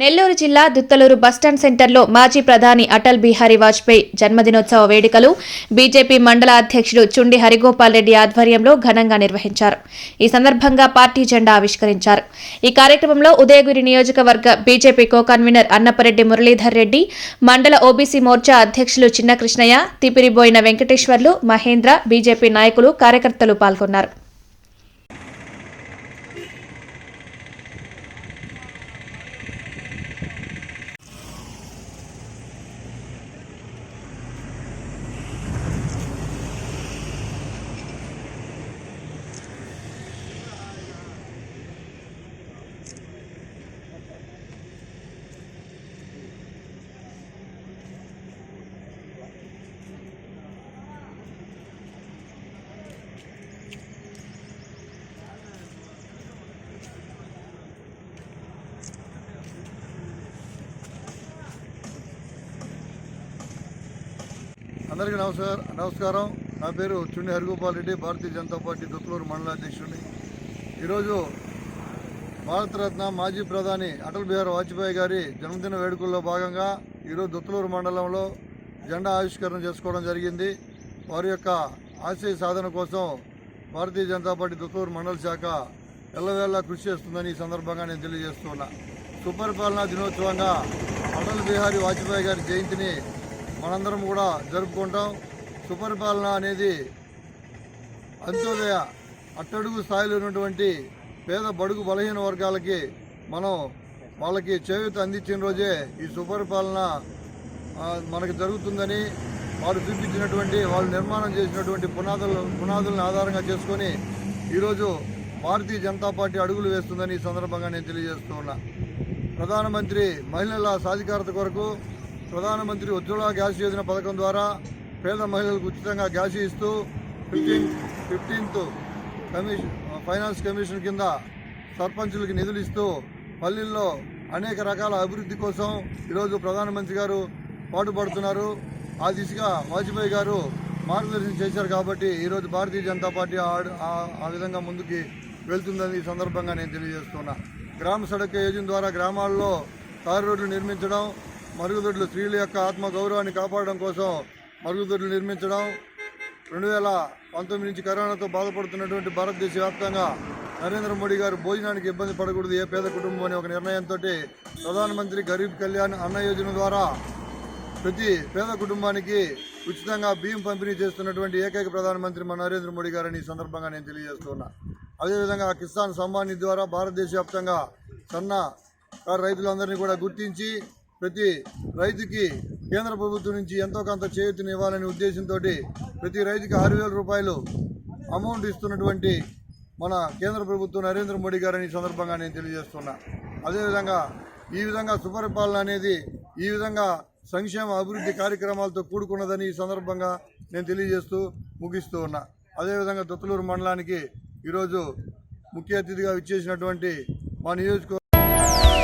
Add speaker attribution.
Speaker 1: నెల్లూరు జిల్లా దుత్తలూరు బస్టాండ్ సెంటర్లో మాజీ ప్రధాని అటల్ బిహారీ వాజ్పేయి జన్మదినోత్సవ వేడుకలు బీజేపీ మండల అధ్యక్షుడు చుండి హరిగోపాల్ రెడ్డి ఆధ్వర్యంలో ఘనంగా నిర్వహించారు. ఈ సందర్భంగా పార్టీ జెండా ఆవిష్కరించారు. ఈ కార్యక్రమంలో ఉదయగిరి నియోజకవర్గ BJP co convenor Annapareddy Muralidhar Reddy మండల ఓబీసీ మోర్చా అధ్యక్షులు చిన్న కృష్ణయ్య తిపిరిబోయిన వెంకటేశ్వర్లు మహేంద్ర బీజేపీ నాయకులు కార్యకర్తలు పాల్గొన్నారు.
Speaker 2: అందరికీ నమస్కారం నమస్కారం. నా పేరు చుండి హరిగోపాల్ రెడ్డి. భారతీయ జనతా పార్టీ దుత్తలూరు మండల అధ్యక్షుడిని. ఈరోజు భారతరత్న మాజీ ప్రధాని అటల్ బిహారీ వాజ్పేయి గారి జన్మదిన వేడుకల్లో భాగంగా ఈరోజు దుత్తలూరు మండలంలో జెండా ఆవిష్కరణ చేసుకోవడం జరిగింది. వారి యొక్క ఆశయ సాధన కోసం భారతీయ జనతా పార్టీ దుత్తలూరు మండల శాఖ ఎల్లవేళ కృషి చేస్తుందని ఈ సందర్భంగా నేను తెలియజేస్తున్నా. సుపరిపాలనా దినోత్సవంగా అటల్ బిహారీ వాజ్పేయి గారి జయంతిని మనందరం కూడా జరుపుకుంటాం. సుపరిపాలన అనేది అంత్యోదయ అట్టడుగు స్థాయిలో ఉన్నటువంటి పేద బడుగు బలహీన వర్గాలకి మనం వాళ్ళకి చేయూత అందించిన రోజే ఈ సుపరిపాలన మనకు జరుగుతుందని వారు చూపించినటువంటి వాళ్ళు నిర్మాణం చేసినటువంటి పునాదులు పునాదులను ఆధారంగా చేసుకొని ఈరోజు భారతీయ జనతా పార్టీ అడుగులు వేస్తుందని ఈ సందర్భంగా నేను తెలియజేస్తూ ఉన్నా. ప్రధానమంత్రి మహిళల సాధికారత కొరకు ప్రధానమంత్రి ఉజ్వల గ్యాస్ యోజన పథకం ద్వారా పేద మహిళలకు ఉచితంగా గ్యాస్ ఇస్తూ fifteen fifteenth commission finance commission కింద సర్పంచులకి నిధులు ఇస్తూ పల్లెల్లో అనేక రకాల అభివృద్ధి కోసం ఈరోజు ప్రధానమంత్రి గారు పాటుపడుతున్నారు. ఆ దిశగా వాజ్పేయి గారు మార్గదర్శనం చేశారు కాబట్టి ఈరోజు భారతీయ జనతా పార్టీ ఆ- ఆ- విధంగా ముందుకి వెళ్తుందని ఈ సందర్భంగా నేను తెలియజేస్తున్నా. గ్రామ సడక్ యోజన ద్వారా గ్రామాల్లో తారు రోడ్లు నిర్మించడం మరుగుదొడ్లు స్త్రీల యొక్క ఆత్మ గౌరవాన్ని కాపాడడం కోసం మరుగుదొడ్లు నిర్మించడం రెండు వేల పంతొమ్మిది నుంచి కరోనాతో బాధపడుతున్నటువంటి భారతదేశ వ్యాప్తంగా నరేంద్ర మోడీ గారు భోజనానికి ఇబ్బంది పడకూడదు ఏ పేద కుటుంబం అనే ఒక నిర్ణయంతో ప్రధానమంత్రి గరీబ్ కళ్యాణ్ అన్న యోజన ద్వారా ప్రతి పేద కుటుంబానికి ఉచితంగా బియ్యం పంపిణీ చేస్తున్నటువంటి ఏకైక ప్రధానమంత్రి మన నరేంద్ర మోడీ గారని ఈ సందర్భంగా నేను తెలియజేస్తున్నా. అదేవిధంగా కిసాన్ సమ్మాన్ నిధి ద్వారా భారతదేశ వ్యాప్తంగా సన్న రైతులందరినీ కూడా గుర్తించి ప్రతి రైతుకి కేంద్ర ప్రభుత్వం నుంచి ఎంతో కొంత చేయూతని ఇవ్వాలనే ఉద్దేశంతో ప్రతి రైతుకి ఆరు వేల రూపాయలు అమౌంట్ ఇస్తున్నటువంటి మన కేంద్ర ప్రభుత్వం నరేంద్ర మోడీ గారని ఈ సందర్భంగా నేను తెలియజేస్తున్నా. అదేవిధంగా ఈ విధంగా సుపరిపాలన అనేది ఈ విధంగా సంక్షేమ అభివృద్ధి కార్యక్రమాలతో కూడుకున్నదని ఈ సందర్భంగా నేను తెలియజేస్తూ ముగిస్తూ ఉన్నా. అదేవిధంగా దొత్తలూరు మండలానికి ఈరోజు ముఖ్య అతిథిగా ఇచ్చేసినటువంటి మా నియోజకవర్గ